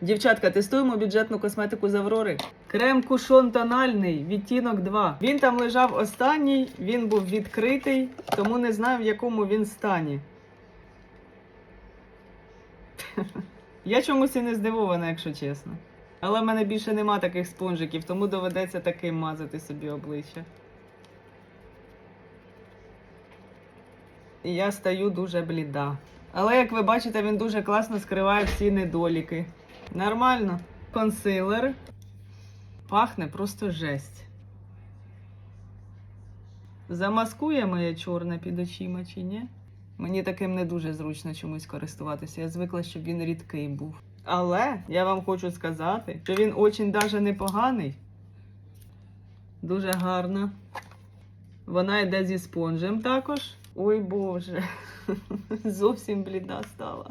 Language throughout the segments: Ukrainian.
Дівчатка, тестуємо бюджетну косметику з Аврори. Крем кушон тональний, відтінок 2. Він там лежав останній, він був відкритий, тому не знаю, в якому він стані. Я чомусь і не здивована, якщо чесно. Але в мене більше нема таких спонжиків, тому доведеться таким мазати собі обличчя. І я стаю дуже бліда. Але як ви бачите, він дуже класно скриває всі недоліки. Нормально. Консилер. Пахне просто жесть. Замаскує моє чорне під очима чи ні? Мені таким не дуже зручно чомусь користуватися. Я звикла, щоб він рідкий був. Але я вам хочу сказати, що він очень даже непоганий. Дуже гарно. Вона йде зі спонжем також. Ой Боже, зовсім бліда стала.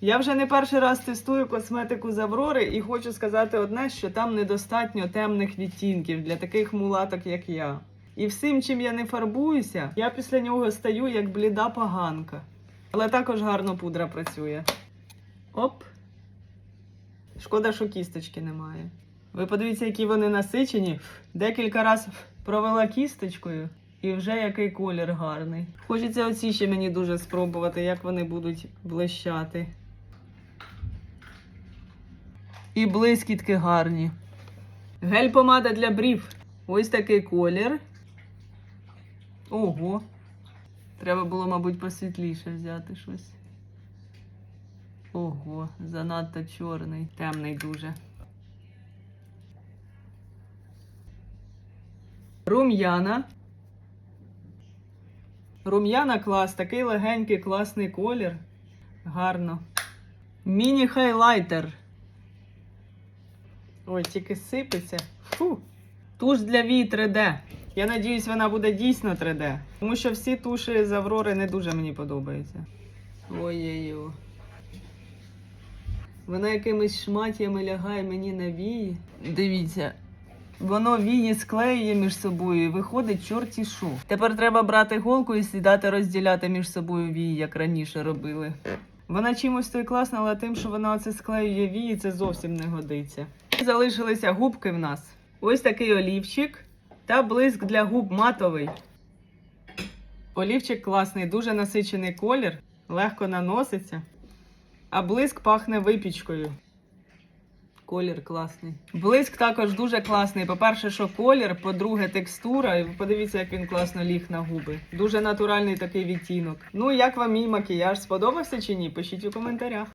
Я вже не перший раз тестую косметику з Аврори і хочу сказати одне, що там недостатньо темних відтінків для таких мулаток, як я. І всім, чим я не фарбуюся, я після нього стаю як бліда поганка. Але також гарно пудра працює. Оп. Шкода, що кісточки немає. Ви подивіться, які вони насичені. Декілька разів провела кісточкою, і вже який колір гарний. Хочеться оці ще мені дуже спробувати, як вони будуть блищати. І блискітки гарні. Гель-помада для брів. Ось такий колір. Ого. Треба було, мабуть, посвітліше взяти щось. Ого, занадто чорний, темний дуже. Рум'яна. Рум'яна клас, такий легенький, класний колір. Гарно. Міні-хайлайтер. Ой, тільки сипеться. Фу. Туш для вій 3D. Я надіюсь, вона буде дійсно 3D. Тому що всі туші з Аврори не дуже мені подобаються. Ой-ой-ой. Вона якимись шматями лягає мені на вії. Дивіться, воно вії склеює між собою і виходить чорті шо. Тепер треба брати голку і сідати розділяти між собою вії, як раніше робили. Вона чимось то класна, але тим, що вона оце склеює вії, це зовсім не годиться. Залишилися губки в нас. Ось такий олівчик та блиск для губ матовий. Олівчик класний, дуже насичений колір, легко наноситься. А блиск пахне випічкою. Колір класний. Блиск також дуже класний. По-перше, що колір, по-друге, текстура. І подивіться, як він класно ліг на губи. Дуже натуральний такий відтінок. Ну, як вам мій макіяж? Сподобався чи ні? Пишіть у коментарях.